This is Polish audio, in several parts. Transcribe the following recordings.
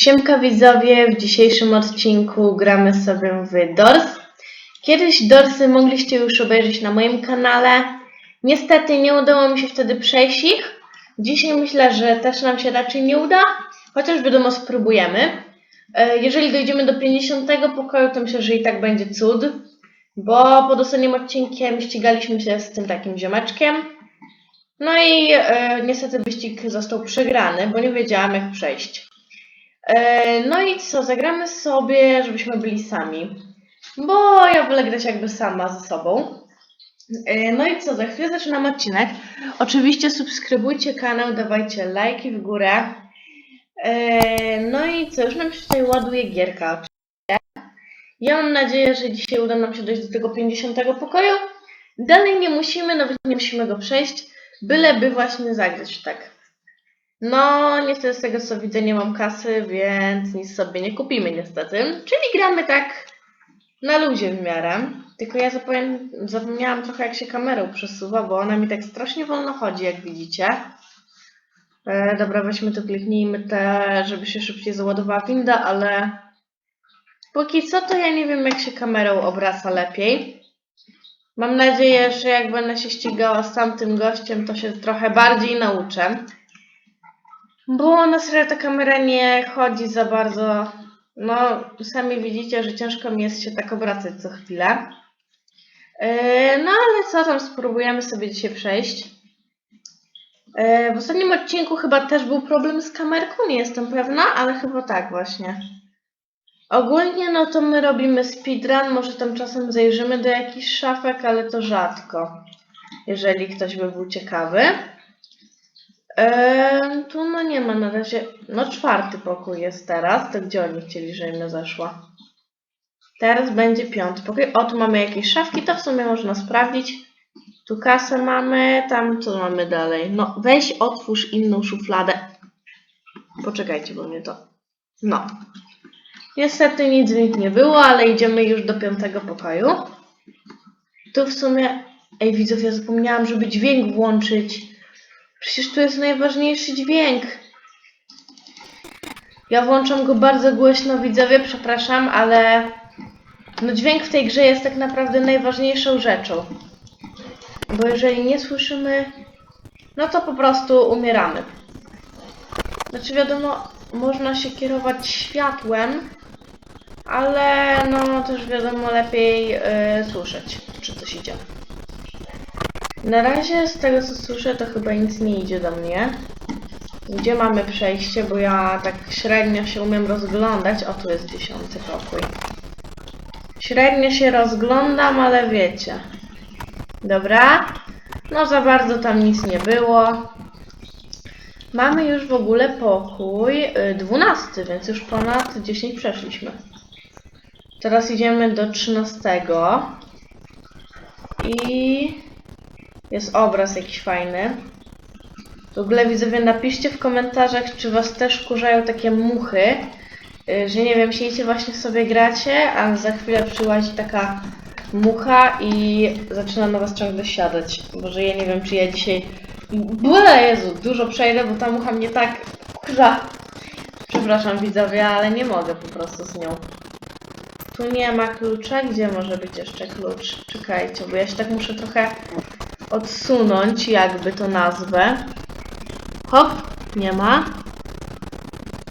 Siemka widzowie, w dzisiejszym odcinku gramy sobie w Dors. Kiedyś Dorsy mogliście już obejrzeć na moim kanale. Niestety nie udało mi się wtedy przejść ich. Dzisiaj myślę, że też nam się raczej nie uda, chociaż wiadomo spróbujemy. E, Jeżeli dojdziemy do 50 pokoju, to myślę, że i tak będzie cud, bo pod ostatnim odcinkiem ścigaliśmy się z tym takim ziomeczkiem. No i e, niestety wyścig został przegrany, bo nie wiedziałam jak przejść. E, No i co, zagramy sobie, żebyśmy byli sami. Bo ja wolę grać jakby sama ze sobą. E, No i co, za chwilę zaczynam odcinek. Oczywiście subskrybujcie kanał, dawajcie lajki w górę. E, No i co, już nam się tutaj ładuje gierka. Ja mam nadzieję, że dzisiaj uda nam się dojść do tego 50 pokoju. Dalej nie musimy, nawet nie musimy go przejść, byleby właśnie zagrać tak. No, niestety z tego co widzę nie mam kasy, więc nic sobie nie kupimy niestety. Czyli gramy tak na luzie w miarę. Tylko ja zapomniałam, zapomniałam trochę jak się kamerą przesuwa, bo ona mi tak strasznie wolno chodzi, jak widzicie. E, dobra, weźmy to, kliknijmy te, żeby się szybciej załadowała winda, ale póki co to ja nie wiem jak się kamerą obraca lepiej. Mam nadzieję, że jak będę się ścigała z tamtym gościem, to się trochę bardziej nauczę. Bo na serio ta kamera nie chodzi za bardzo. No, sami widzicie, że ciężko mi jest się tak obracać co chwilę. Yy, no ale co tam, spróbujemy sobie dzisiaj przejść. Yy, w ostatnim odcinku chyba też był problem z kamerką, nie jestem pewna, ale chyba tak właśnie. Ogólnie no to my robimy speedrun, może tam czasem zajrzymy do jakichś szafek, ale to rzadko. Jeżeli ktoś by był ciekawy. Tu no nie ma na razie. No czwarty pokój jest teraz. To gdzie oni chcieli, żebym zeszła? Teraz będzie piąty pokój. O, tu mamy jakieś szafki, to w sumie można sprawdzić. Tu kasę mamy, tam co mamy dalej? No weź otwórz inną szufladę. Poczekajcie, bo mnie to... No. Niestety nic w nie było, ale idziemy już do piątego pokoju. Tu w sumie... Ej widzów, ja zapomniałam, żeby dźwięk włączyć. Przecież tu jest najważniejszy dźwięk. Ja włączam go bardzo głośno, widzowie, przepraszam, ale no dźwięk w tej grze jest tak naprawdę najważniejszą rzeczą. Bo jeżeli nie słyszymy, no to po prostu umieramy. Znaczy wiadomo, można się kierować światłem, ale no też wiadomo lepiej yy, słyszeć, czy coś idzie. Na razie z tego co słyszę, to chyba nic nie idzie do mnie. Gdzie mamy przejście, bo ja tak średnio się umiem rozglądać. O, tu jest dziesiąty pokój. Średnio się rozglądam, ale wiecie. Dobra. No za bardzo tam nic nie było. Mamy już w ogóle pokój y, 12, więc już ponad 10 przeszliśmy. Teraz idziemy do 13. I jest obraz jakiś fajny. W ogóle widzowie, napiszcie w komentarzach, czy was też wkurzają takie muchy, y, że nie wiem, siedzicie właśnie sobie gracie, a za chwilę przyłazi taka mucha i zaczyna na was ciągle siadać. Boże, ja nie wiem, czy ja dzisiaj... Byle Jezu, dużo przejdę, bo ta mucha mnie tak wkurza. Przepraszam widzowie, ale nie mogę po prostu z nią. Tu nie ma klucza. Gdzie może być jeszcze klucz? Czekajcie, bo ja się tak muszę trochę odsunąć, jakby to nazwę. Hop, nie ma.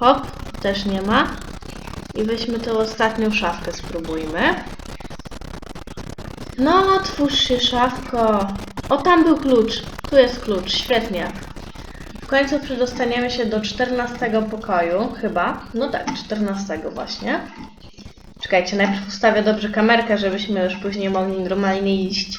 Hop, też nie ma. I weźmy tą ostatnią szafkę, spróbujmy. No, otwórz się, szafko. O, tam był klucz. Tu jest klucz, świetnie. W końcu przedostaniemy się do 14 pokoju, chyba. No tak, 14 właśnie. Czekajcie, najpierw ustawię dobrze kamerkę, żebyśmy już później mogli normalnie iść.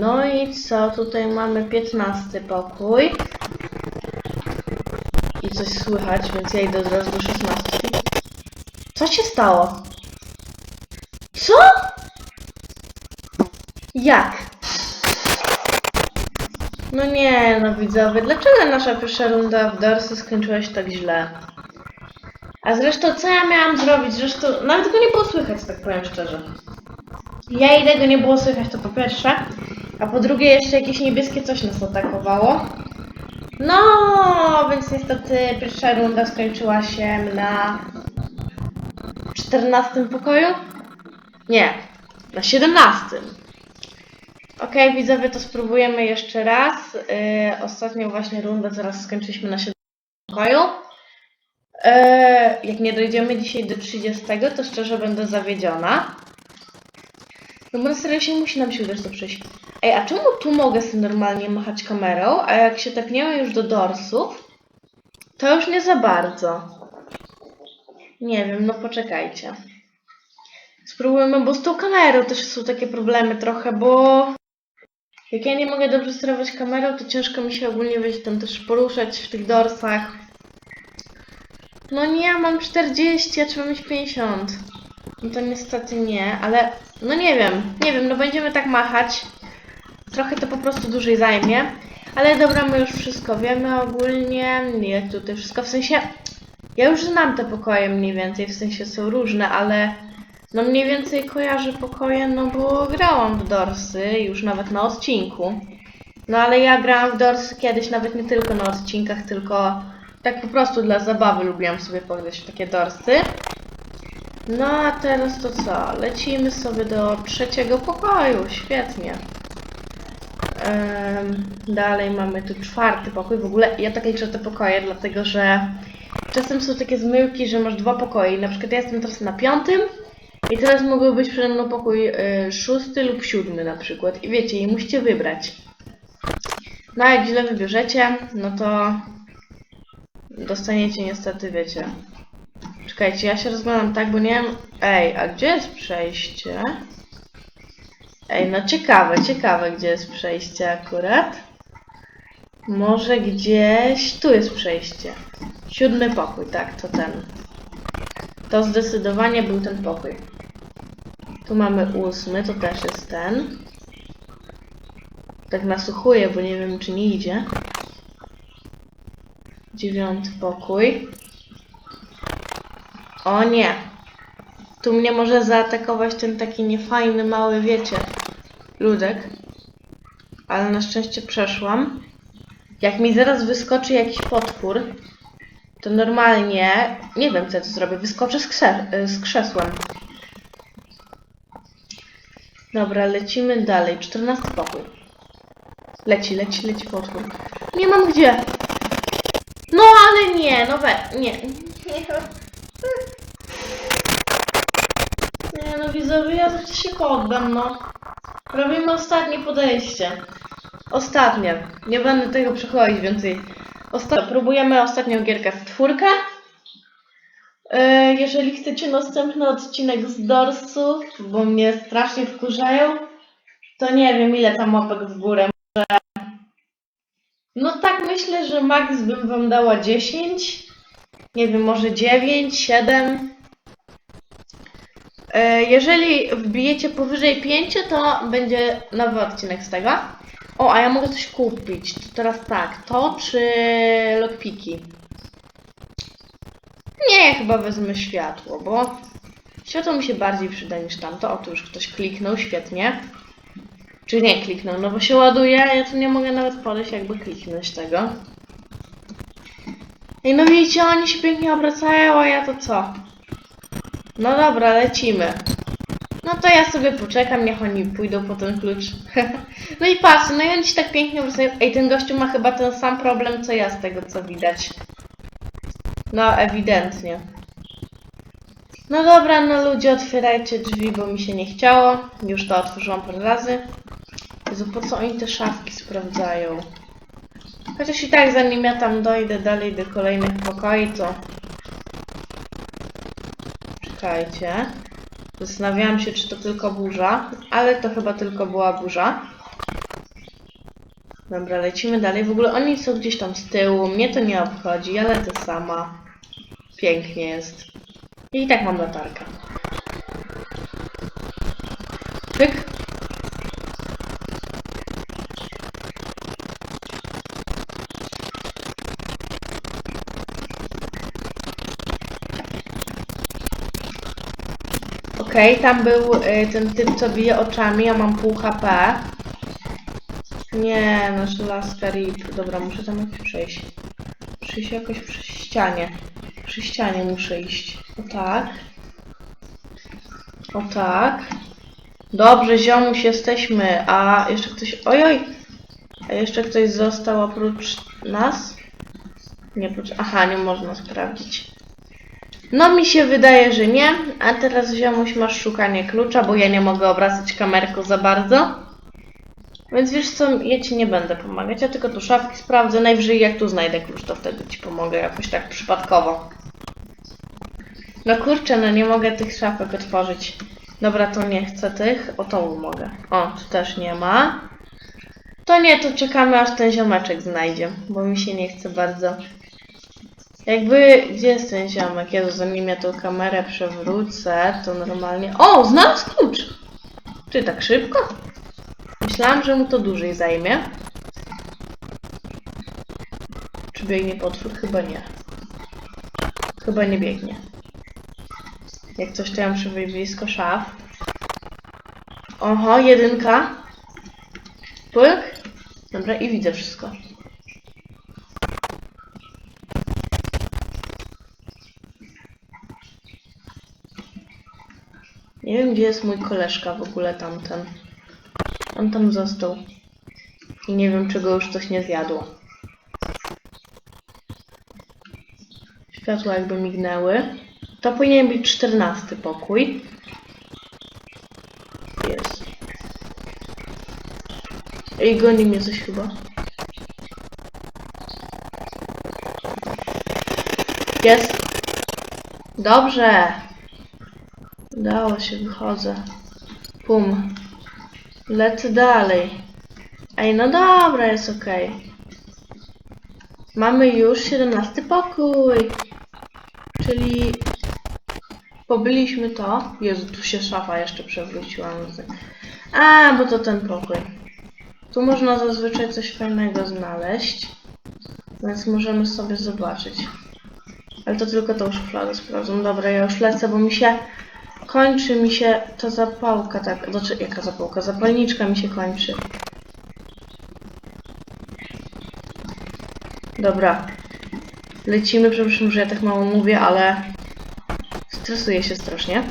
No i co? Tutaj mamy 15 pokój. I coś słychać, więc ja idę od do 16. Co się stało? Co? Jak? No nie, no widzowie, dlaczego nasza pierwsza runda w Dorsy skończyła się tak źle? A zresztą co ja miałam zrobić? Zresztą nawet go nie było słychać, tak powiem szczerze. Ja idę, go nie było słychać, to po pierwsze. A po drugie jeszcze jakieś niebieskie coś nas atakowało. No, więc niestety pierwsza runda skończyła się na 14 pokoju? Nie, na 17. Okej, widzowie, to spróbujemy jeszcze raz. Yy, ostatnią właśnie rundę zaraz skończyliśmy na 17 pokoju. Yy, jak nie dojdziemy dzisiaj do 30, to szczerze będę zawiedziona. No bo na serio się musi nam się udać to przejść. Ej, a czemu tu mogę sobie normalnie machać kamerą, a jak się tepniemy już do dorsów, to już nie za bardzo. Nie wiem, no poczekajcie. Spróbujmy, bo z tą kamerą też są takie problemy trochę, bo jak ja nie mogę dobrze sterować kamerą, to ciężko mi się ogólnie wiecie, tam też poruszać w tych dorsach. No nie, ja mam 40, a trzeba mieć 50. No to niestety nie, ale no nie wiem, nie wiem, no będziemy tak machać. Trochę to po prostu dłużej zajmie. Ale dobra, my już wszystko wiemy ogólnie. Jak tutaj wszystko w sensie. Ja już znam te pokoje mniej więcej, w sensie są różne, ale no mniej więcej kojarzę pokoje, no bo grałam w Dorsy już nawet na odcinku. No ale ja grałam w Dorsy kiedyś nawet nie tylko na odcinkach, tylko tak po prostu dla zabawy lubiłam sobie pograć w takie Dorsy. No a teraz to co? Lecimy sobie do trzeciego pokoju. Świetnie. Dalej mamy tu czwarty pokój. W ogóle ja tak liczę te pokoje, dlatego że czasem są takie zmyłki, że masz dwa pokoje. Na przykład ja jestem teraz na piątym i teraz mógłby być przede mną pokój y, szósty lub siódmy na przykład. I wiecie, i musicie wybrać. No jak źle wybierzecie, no to dostaniecie niestety, wiecie. Czekajcie, ja się rozglądam tak, bo nie wiem... Ej, a gdzie jest przejście? Ej, no ciekawe, ciekawe, gdzie jest przejście akurat. Może gdzieś... Tu jest przejście. Siódmy pokój, tak, to ten. To zdecydowanie był ten pokój. Tu mamy ósmy, to też jest ten. Tak nasłuchuję, bo nie wiem, czy nie idzie. Dziewiąty pokój. O nie. Tu mnie może zaatakować ten taki niefajny, mały, wiecie, ludek. Ale na szczęście przeszłam. Jak mi zaraz wyskoczy jakiś potwór, to normalnie, nie wiem co ja tu zrobię, wyskoczę z, krze z krzesłem. Dobra, lecimy dalej. 14 pokój. Leci, leci, leci potwór. Nie mam gdzie. No ale nie, no we, nie. zaraz się poddam, no. Robimy ostatnie podejście. Ostatnie. Nie będę tego przechodzić więcej. Osta próbujemy ostatnią gierkę w czwórkę. Yy, jeżeli chcecie następny odcinek z Dorsów, bo mnie strasznie wkurzają, to nie wiem ile tam łapek w górę. Może... No tak myślę, że max bym wam dała 10. Nie wiem, może 9, 7. Yy, jeżeli wbijecie powyżej 5, to będzie nowy odcinek z tego. O, a ja mogę coś kupić. To teraz tak, to czy lockpiki? Nie, ja chyba wezmę światło, bo światło mi się bardziej przyda niż tamto. O, tu już ktoś kliknął, świetnie. Czy nie kliknął, no bo się ładuje, ja tu nie mogę nawet podejść jakby kliknąć tego. I no widzicie, oni się pięknie obracają, a ja to co? No dobra, lecimy. No to ja sobie poczekam, niech oni pójdą po ten klucz. no i patrzcie, no i oni się tak pięknie obracają. Ej, ten gościu ma chyba ten sam problem, co ja z tego, co widać. No, ewidentnie. No dobra, no ludzie, otwierajcie drzwi, bo mi się nie chciało. Już to otworzyłam parę razy. Jezu, po co oni te szafki sprawdzają? Chociaż i tak zanim ja tam dojdę dalej do kolejnych pokoi, to... Czekajcie. Zastanawiałam się, czy to tylko burza, ale to chyba tylko była burza. Dobra, lecimy dalej. W ogóle oni są gdzieś tam z tyłu, mnie to nie obchodzi, ja lecę sama. Pięknie jest. I tak mam latarkę. Pyk. Okej, tam był y, ten typ, co bije oczami, ja mam pół HP. Nie, nasz laska rip. Dobra, muszę tam jakoś przejść. Muszę jakoś przy ścianie. Przy ścianie muszę iść. O tak. O tak. Dobrze, ziomuś, jesteśmy. A jeszcze ktoś... Ojoj! A jeszcze ktoś został oprócz nas? Nie, oprócz... Aha, nie można sprawdzić. No mi się wydaje, że nie. A teraz ziomuś masz szukanie klucza, bo ja nie mogę obracać kamerką za bardzo. Więc wiesz co, ja ci nie będę pomagać, ja tylko tu szafki sprawdzę. Najwyżej jak tu znajdę klucz, to wtedy ci pomogę jakoś tak przypadkowo. No kurczę, no nie mogę tych szafek otworzyć. Dobra, to nie chcę tych. O, tą mogę. O, tu też nie ma. To nie, to czekamy aż ten ziomeczek znajdzie, bo mi się nie chce bardzo. Jakby, gdzie jest ten ziomek? Jezu, zanim ja tą kamerę przewrócę, to normalnie... O, znalazł klucz! Ty, tak szybko? Myślałam, że mu to dłużej zajmie. Czy biegnie potwór? Chyba nie. Chyba nie biegnie. Jak coś to ja blisko szaf. Oho, jedynka. Pyk. Dobra, i widzę wszystko. Nie wiem, gdzie jest mój koleżka w ogóle tamten. On tam został. I nie wiem, czego już coś nie zjadło. Światła jakby mignęły. To powinien być czternasty pokój. Jest. Ej, goni mnie coś chyba. Jest. Dobrze. Udało się, wychodzę. Pum. Lecę dalej. Ej, no dobra, jest okej. Mamy już 17 pokój. Czyli pobyliśmy to. Jezu, tu się szafa jeszcze przewróciła. A, bo to ten pokój. Tu można zazwyczaj coś fajnego znaleźć. Więc możemy sobie zobaczyć. Ale to tylko tą szufladę sprawdzą. Dobra, ja już lecę, bo mi się kończy mi się ta zapałka, tak, znaczy jaka zapałka, zapalniczka mi się kończy. Dobra. Lecimy, przepraszam, że ja tak mało mówię, ale stresuję się strasznie.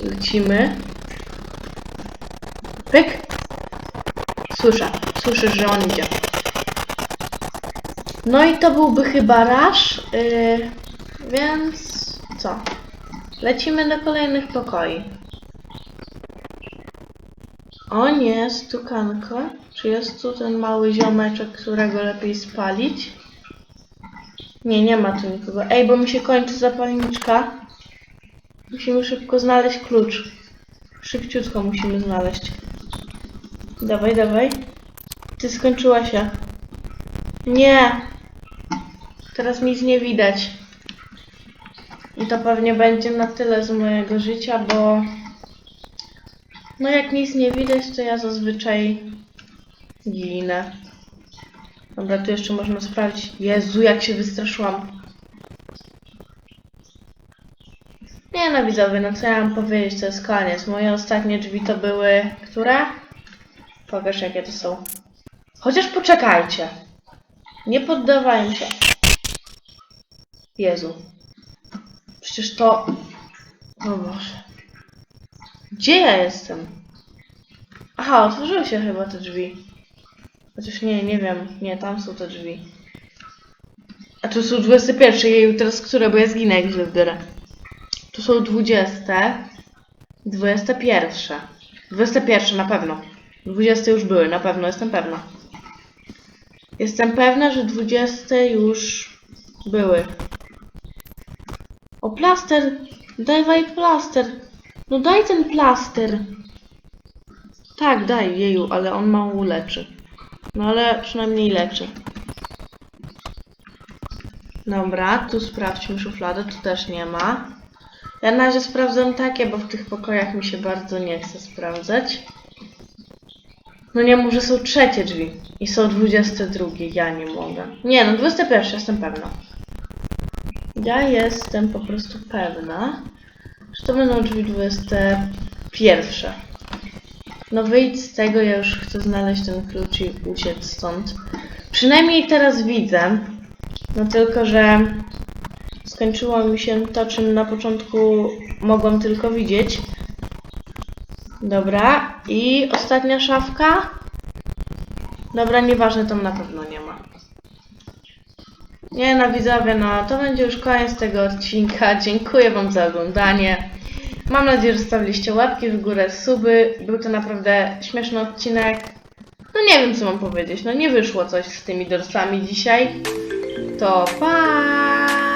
Lecimy. Pyk. Słyszę, słyszę, że on idzie. No i to byłby chyba rasz, yy, więc co? Lecimy do kolejnych pokoi. O nie, stukanko. Czy jest tu ten mały ziomeczek, którego lepiej spalić? Nie, nie ma tu nikogo. Ej, bo mi się kończy zapalniczka. Musimy szybko znaleźć klucz. Szybciutko musimy znaleźć. Dawaj, dawaj. Ty skończyła się. Nie. Teraz nic nie widać. I to pewnie będzie na tyle z mojego życia, bo no jak nic nie widać, to ja zazwyczaj ginę. Dobra, tu jeszcze można sprawdzić. Jezu, jak się wystraszyłam. Nie no widzowie, no co ja mam powiedzieć, to jest koniec. Moje ostatnie drzwi to były... Które? Pokaż jakie to są. Chociaż poczekajcie. Nie poddawajmy się. Jezu. Przecież to... O Boże. Gdzie ja jestem? Aha, otworzyły się chyba te drzwi. Chociaż nie, nie wiem. Nie, tam są te drzwi. A tu są 21. Jeju, teraz które? Bo ja zginę jak źle wdyrę. Tu są 20. 21. 21 na pewno. 20 już były, na pewno, jestem pewna. Jestem pewna, że 20 już były. Plaster! Dawaj plaster! No daj ten plaster! Tak, daj, jeju, ale on mało leczy. No ale przynajmniej leczy. Dobra, tu sprawdźmy szufladę, tu też nie ma. Ja na razie sprawdzam takie, bo w tych pokojach mi się bardzo nie chce sprawdzać. No nie, może są trzecie drzwi. I są 22, ja nie mogę. Nie, no 21, jestem pewna. Ja jestem po prostu pewna, że to będą drzwi 21. No wyjdź z tego, ja już chcę znaleźć ten klucz i uciec stąd. Przynajmniej teraz widzę. No tylko, że skończyło mi się to, czym na początku mogłam tylko widzieć. Dobra, i ostatnia szafka. Dobra, nieważne, tam na pewno nie ma. Nie no widzowie, no to będzie już koniec tego odcinka. Dziękuję Wam za oglądanie. Mam nadzieję, że zostawiliście łapki w górę, suby. Był to naprawdę śmieszny odcinek. No nie wiem co mam powiedzieć, no nie wyszło coś z tymi dorsami dzisiaj. To pa!